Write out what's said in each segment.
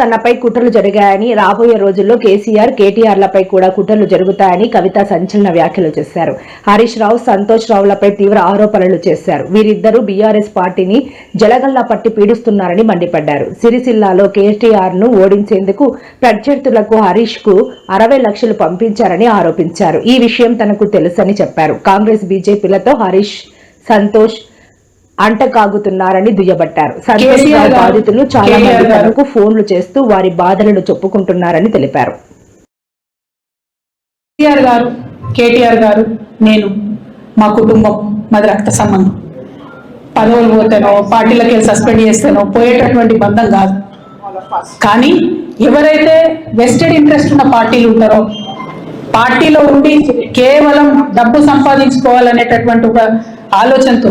తనపై కుట్రలు జరిగాయని రాబోయే రోజుల్లో కేసీఆర్ కేటీఆర్లపై కూడా కుట్రలు జరుగుతాయని కవిత సంచలన వ్యాఖ్యలు చేశారు. హరీష్ రావు సంతోష్ రావులపై తీవ్ర ఆరోపణలు చేశారు. వీరిద్దరూ బీఆర్ఎస్ పార్టీని జలగల్లా పట్టి పీడిస్తున్నారని మండిపడ్డారు. సిరిసిల్లాలో కేటీఆర్ను ఓడించేందుకు ప్రత్యర్థులకు హరీష్కు అరవై లక్షలు పంపించారని ఆరోపించారు. ఈ విషయం తనకు తెలుసని చెప్పారు. కాంగ్రెస్ బీజేపీలతో హరీష్ సంతోష్ అంటకాగుతున్నారని దుయ్యబట్టారు. కేసీఆర్ బాధితులు చాలా మంది. తనకు ఫోన్లు చేస్తూ వారి బాధలను చెప్పుకుంటున్నారని తెలిపారు. కేసీఆర్ గారు కేటీఆర్ గారు నేను మా కుటుంబం మాది రక్త సంబంధం. పదవులు పోతేనో పార్టీలకు వెళ్ళి సస్పెండ్ చేస్తేనో పోయేటటువంటి బంధం కాదు. కానీ ఎవరైతే వెస్టెడ్ ఇంట్రెస్ట్ ఉన్న పార్టీలు ఉంటారో పార్టీలో ఉండి కేవలం డబ్బు సంపాదించుకోవాలనేటటువంటి ఒక ఆలోచనతో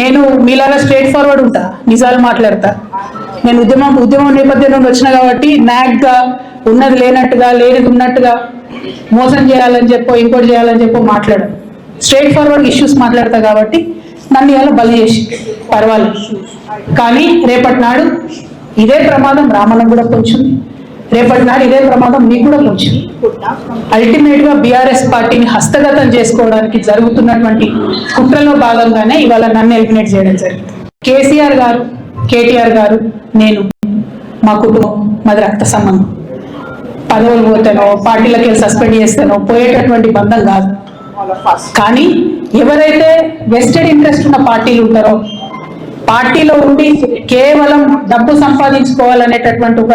నేను మీలాగా స్ట్రేట్ ఫార్వర్డ్ ఉంటా నిజాలు మాట్లాడతా. నేను ఉద్యమం ఉద్యమం నేపథ్యంలో వచ్చిన కాబట్టి నాగ్గా ఉన్నది లేనట్టుగా లేనిది ఉన్నట్టుగా మోసం చేయాలని చెప్పో ఇంకోటి చేయాలని చెప్పో మాట్లాడు. స్ట్రేట్ ఫార్వర్డ్ ఇష్యూస్ మాట్లాడతా కాబట్టి నన్ను ఇలా బలి చేసి పర్వాలేదు. కానీ రేపటి నాడు ఇదే ప్రమాదం రామన్న కూడా కొంచెం రేపటి నాడు ఇదే ప్రమాదం నీకు కూడా కొంచెం అల్టిమేట్గా బీఆర్ఎస్ పార్టీని హస్తగతం చేసుకోవడానికి జరుగుతున్నటువంటి కుట్రలో భాగంగానే ఇవాళ నన్ను ఎలిమినేట్ చేయడం జరిగింది. కేసీఆర్ గారు కేటీఆర్ గారు నేను మా కుటుంబం మాది రక్త సంబంధం. పదవులు పోతేనో పార్టీలకి వెళ్ళి సస్పెండ్ చేస్తానో పోయేటటువంటి బంధం కాదు. కానీ ఎవరైతే వెస్టెడ్ ఇంట్రెస్ట్ ఉన్న పార్టీలు ఉంటారో పార్టీలో ఉండి కేవలం డబ్బు సంపాదించుకోవాలనేటటువంటి ఒక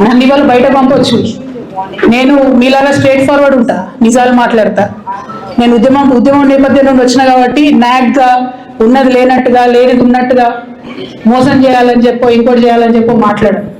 నన్ను ఇవాళ బయట పంపొచ్చు. నేను మీలాగా స్ట్రేట్ ఫార్వర్డ్ ఉంటా. నిజాలు మాట్లాడతా. నేను ఉద్యమం ఉద్యమం నేపథ్యం నుండి వచ్చిన కాబట్టి నాగ్గా ఉన్నది లేనట్టుగా లేనిది ఉన్నట్టుగా మోసం చేయాలని చెప్పో ఇంకోటి చేయాలని చెప్పో మాట్లాడను.